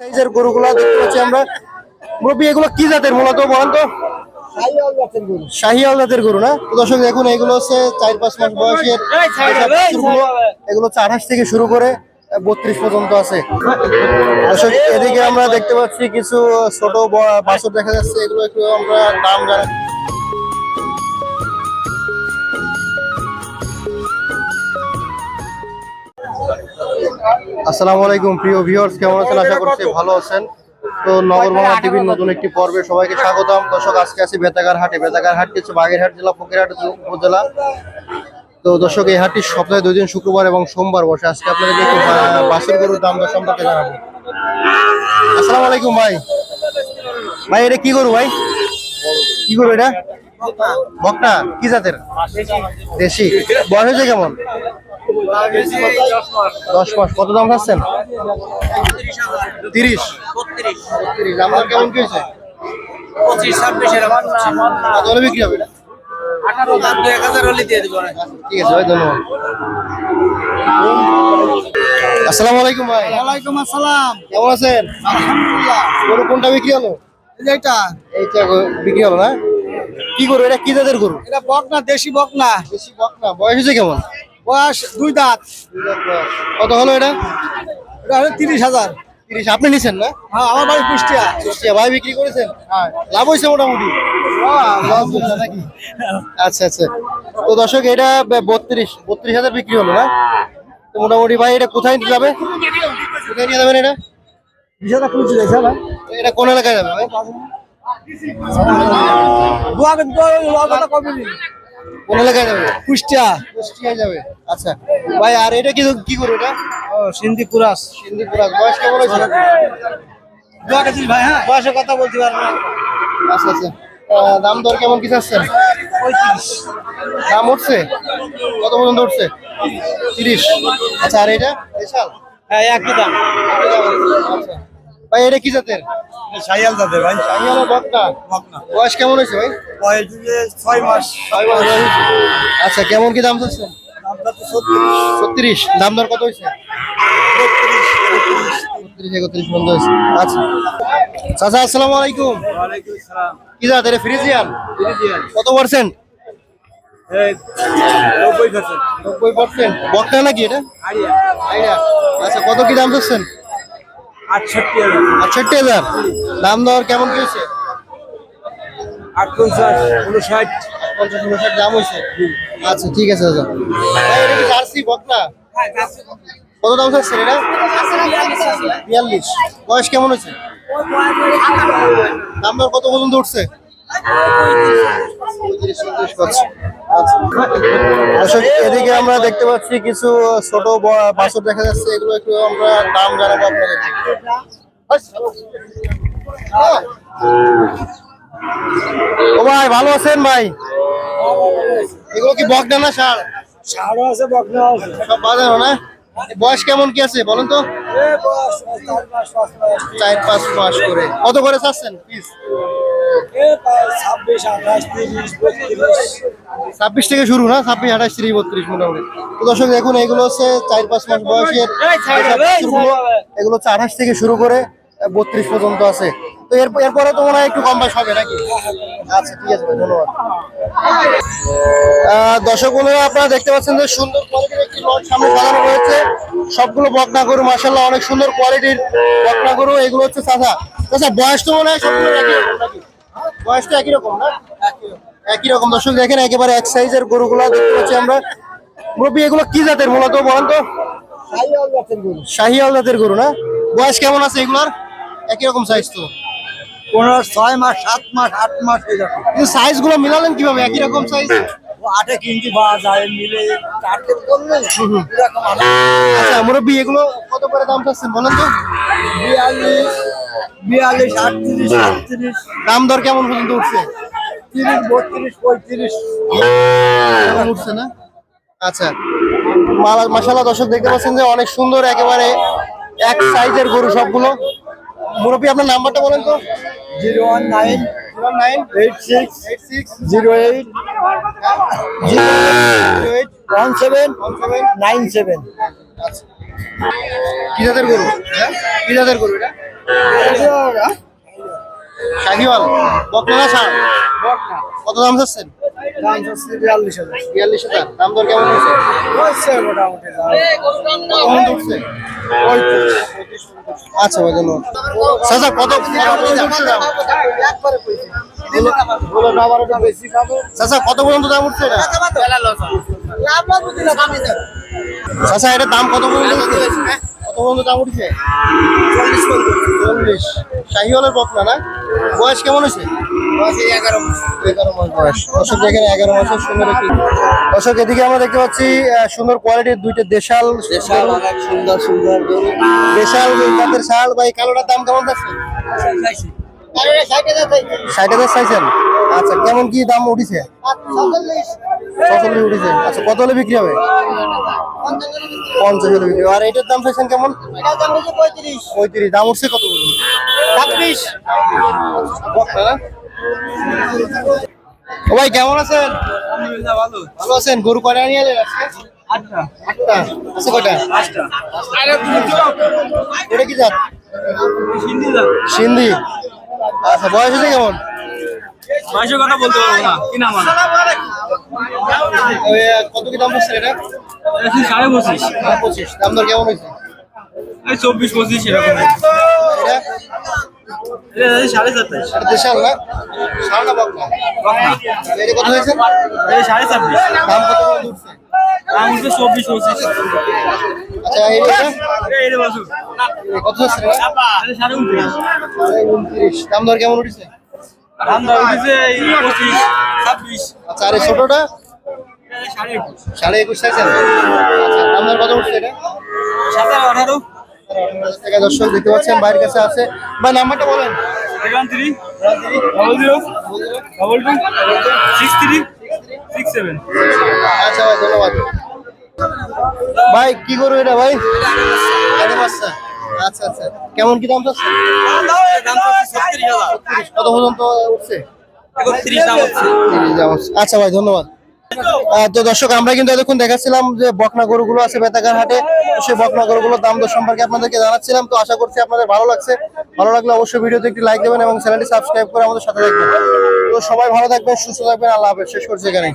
সাইজের গরুগুলো দেখতে পাচ্ছি আমরা। মুরব্বী এগুলো কি জাতের মূলত বলেন তো? শাহিয়াল জাতের গরু। না? দর্শক দেখুন এগুলো হচ্ছে চার পাঁচ মাস বয়সের এগুলো হচ্ছে আঠাশ থেকে শুরু করে বত্রিশ পর্যন্ত আছে। দর্শক এদিকে আমরা দেখতে পাচ্ছি কিছু ছোট বাছর বাছুর দেখা যাচ্ছে। এগুলো একটু আমরা দাম জানা আসসালামু আলাইকুম প্রিয় ভিউয়ার্স কেমন আছেন? আশা করছি ভালো আছেন। তো নগর বাংলা টিভির নতুন একটি পর্বে সবাইকে স্বাগতম। দর্শক আজকে আছি বেতাগার হাটে। বেতাগার হাটটি হচ্ছে বাগেরহাট জেলা ফকিরহাট উপজেলা। তো দর্শক এই হাটটি সপ্তাহে দুই দিন শুক্রবার এবং সোমবার বসে। আজকে আপনাদেরকে একটু বাসের গরুর দাম দর সম্পর্কে জানাব। আসসালামু আলাইকুম ভাই। ভাই এটা কি গরু ভাই? কি গরু এটা? বকনা। কি জাতের? দেশি। বয়স হয়েছে কেমন? দশ মাস। কত দাম চাচ্ছেন? তিরিশ। দর কেমন কি হয়েছে? কত হলে বিক্রি হবে? এটা? ঠিক আছে ভাই ধন্যবাদ। আসসালামু আলাইকুম ভাই। ওয়ালাইকুম আসসালাম। কেমন আছেন? গরু কোনটা বিক্রি হলো? এইটা। বিক্রি হলো না? কি গরু? এটা কি জাতের গরু? এটা বকনা দেশি বকনা। দেশি বক না বয়স হয়েছে কেমন? বয়স দুই দাঁত। কত হলো এটা? এটা হলো তিরিশ হাজার। তিরিশ আপনি নিছেন না? হ্যাঁ আমার বাড়ি কুষ্টিয়া। কুষ্টিয়া ভাই বিক্রি করেছেন? লাভ হয়েছে মোটামুটি? আচ্ছা আচ্ছা। তো দর্শক এটা বত্রিশ বত্রিশ হাজার বিক্রি হলো না? তো মোটামুটি ভাই এটা কোথায় নিয়ে যাবে? কোথায় নিয়ে যাবেন এটা? এটা কোন এলাকায় যাবে ভাই? দিন কোন এলাকায় যাবে? কুষ্টিয়া। কুষ্টিয়ায় যাবে। আচ্ছা। ভাই আর এটা কি কি করবে এটা? ও সিন্ধি কুরাস। বয়স কেমন হয়েছে? দোয়া ভাই হ্যাঁ? বয়সের কথা বলতে পারব না। আচ্ছা আচ্ছা। দাম দর কেমন কি চাচ্ছেন? পঁয়ত্রিশ। দাম উঠছে? কত পর্যন্ত উঠছে? তিরিশ। আচ্ছা আর এটা? বিশাল। হ্যাঁ একই দাম। আচ্ছা। ভাই এটা কি জাতের? সাইয়াল যাবে ভাই। বকনা বকনা বয়স কেমন হয়েছে ভাই? বয়স ছয় মাস। ছয় মাস আচ্ছা কেমন কি দাম চাচ্ছেন? দামটা তো সত্তর ছত্রিশ। দাম দর কত হয়েছে? একত্রিশ বন্ধ হয়েছে। আচ্ছা। চাচা আসসালামু আলাইকুম। কি জাতের ফ্রিজিয়ান? কত পার্সেন্ট? নব্বই পার্সেন্ট। বকনা নাকি এটা? আচ্ছা কত কি দাম চাচ্ছেন? আটষট্টি হাজার। দাম দর কেমন কি হয়েছে? পঞ্চাশ উনষাট। পঞ্চাশ উনষাট দাম হয়েছে? আচ্ছা ঠিক আছে দাদা। ভাই এটা কি জার্সি বকনা? কত দাম চাচ্ছেন এটা? বিয়াল্লিশ। বয়স কেমন হয়েছে? দাম দর কত পর্যন্ত উঠছে? পঁয়ত্রিশ, পাচ্ছি। আচ্ছা। এদিকে আমরা দেখতে পাচ্ছি কিছু ছোট ব- দেখা যাচ্ছে এগুলো একটু আমরা দাম জানাব আপনাদের। ও ভাই ভালো আছেন ভাই? এগুলো কি বকনা না সার ষাড়ও আছে বকনা আছে। সব বাজারও না? বয়স কেমন কি আছে বলেন তো? চার পাঁচ মাস পাঁচ করে। কত করে চাচ্ছেন পিস? ছাব্বিশ আঠাশ তিরিশ বত্রিশ ছাব্বিশ থেকে শুরু না? ছাব্বিশ আঠাশ তিরিশ বত্রিশ মোটামুটি। তো দর্শক দেখুন এগুলো হচ্ছে চার পাঁচ মাস বয়সের এগুলো হচ্ছে আঠাশ থেকে শুরু করে বত্রিশ পর্যন্ত আছে। তো এর এরপরে তো মনে হয় একটু কম বেশ হবে নাকি? আচ্ছা ঠিক আছে ধন্যবাদ। দর্শক বন্ধুরা আপনারা দেখতে পাচ্ছেন যে সুন্দর কোয়ালিটির একটি লট সামনে সাজানো রয়েছে সবগুলো বকনা গরু মাসাল্লাহ অনেক সুন্দর কোয়ালিটির বকনা গরু। এগুলো হচ্ছে চাচা আচ্ছা বয়স তো মনে হয় সবগুলো একই রকম নাকি? বয়স তো একই রকম না? একই রকম দর্শক দেখেন একেবারে এক সাইজের গরুগুলো দেখতে পাচ্ছি আমরা। মুরব্বী এগুলো কি জাতের মূলত বলেন তো? সাইয়াল জাতের গরু শাহিয়াল জাতের গরু না? বয়স কেমন আছে এগুলোর? একই রকম সাইজ তো। পনেরো ছয় মাস সাত মাস আট মাস কিন্তু সাইজগুলো মিলালেন কীভাবে? একই রকম সাইজ আটে কিনতে পাওয়া যায় মিলে চারটে করলে এরকম আচ্ছা মুরব্বী এগুলো কত করে দাম চাচ্ছেন বলেন তো? বিয়াল্লিশ বিয়াল্লিশ আটত্রিশ দাম দর কেমন পর্যন্ত উঠছে? তিরিশ বত্রিশ পঁয়ত্রিশ। উঠছে না? আচ্ছা। মাসাল্লাহ দর্শক দেখতে পাচ্ছেন যে অনেক সুন্দর একেবারে এক সাইজের গরু সবগুলো। মুরব্বী আপনার নাম্বারটা বলেন তো। Zero one nine zero nine eight six eight six zero eight zero eight one seven one seven nine seven. আচ্ছা। কি জাতের গরু? হ্যাঁ? কি জাতের গরু এটা শাহিওয়াল বকনা না কত দাম চাচ্ছেন? দাম হচ্ছে বিয়াল্লিশ হাজার। বিয়াল্লিশ হাজার। দাম দর কেমন হয়েছে? মোটামুটি। উঠছে আচ্ছা ভাই ধন্যবাদ। চাচা কত না চাচা কত পর্যন্ত দাম উঠছে এটা? চাচা এটা দাম কত পর্যন্ত? উঠছে কত পর্যন্ত দাম উঠছে? চল্লিশ শাহিওয়ালের বকনা না? বয়স কেমন হয়েছে? এগারো মাস। বয়স। দর্শক দেখেন এগারো মাসের সুন্দর একটি দর্শক এদিকে আমরা দেখতে পাচ্ছি সুন্দর কোয়ালিটির দুইটা দেশাল দেশাল সুন্দর সুন্দর দেশাল শাল। ভাই কালোটার দাম কেমন যাচ্ছে ষাট হাজার চাইছেন। আচ্ছা কেমন কি দাম উঠেছে? ছচল্লিশ উঠেছে। আচ্ছা কত হলে বিক্রি হবে? পঞ্চাশ হলে বিক্রি আর এটার দাম চাইছেন কেমন? পঁয়ত্রিশ। দাম উঠছে কত? ছাব্বিশ। ও ভাই কেমন আছেন? ভালো আছেন? গরু কয়টা নিয়ে এলেন আজকে? আটটা। আছে কয়টা? এটা কি জাত। সিন্ধি। আচ্ছা বয়স হয়েছে কেমন? কথা বলতে পারব না। কি নাম কত কি দাম পড়ছে এটা? সাড়ে পঁচিশ। পঁচিশ। দাম দর কেমন হয়েছে? এই চব্বিশ পঁচিশ এরকম সাড়ে সাতাশ। দেশাল না? শাল না বকনা এটা কত হয়েছে? এই সাড়ে ছাব্বিশ। দাম কত উঠছে? দাম হচ্ছে চব্বিশ পঁচিশ। আচ্ছা কত হচ্ছে সাড়ে উনত্রিশ। দাম দর কেমন উঠেছে? আচ্ছা আর ছোটটা? সাড়ে একুশ। আচ্ছা দাম কত উঠছে এটা? সাতারো আঠারো। টাকা দর্শক দেখতে পাচ্ছেন বাইরের কাছে আছে। ভাই নাম্বারটা বলেন। আচ্ছা ভাই ধন্যবাদ। ভাই কি করব এটা ভাই? বাচ্চা। আচ্ছা আচ্ছা। কেমন কি দাম চাচ্ছে কত পর্যন্ত উঠছে। আচ্ছা ভাই, ধন্যবাদ। তো দর্শক, আমরা কিন্তু এতক্ষণ দেখাচ্ছিলাম যে বকনা গরুগুলো আছে বেতাকার হাটে। সেই বকনা গরুগুলোর দাম দর সম্পর্কে আপনাদেরকে জানাচ্ছিলাম। তো আশা করছি আপনাদের ভালো লাগছে। ভালো লাগলে অবশ্যই ভিডিওতে একটি লাইক দেবেন এবং চ্যানেলটি সাবস্ক্রাইব করে আমাদের সাথে থাকবেন। তো সবাই ভালো থাকবেন, সুস্থ থাকবেন। আল্লাহ হাফেজ। শেষ করছি এখানে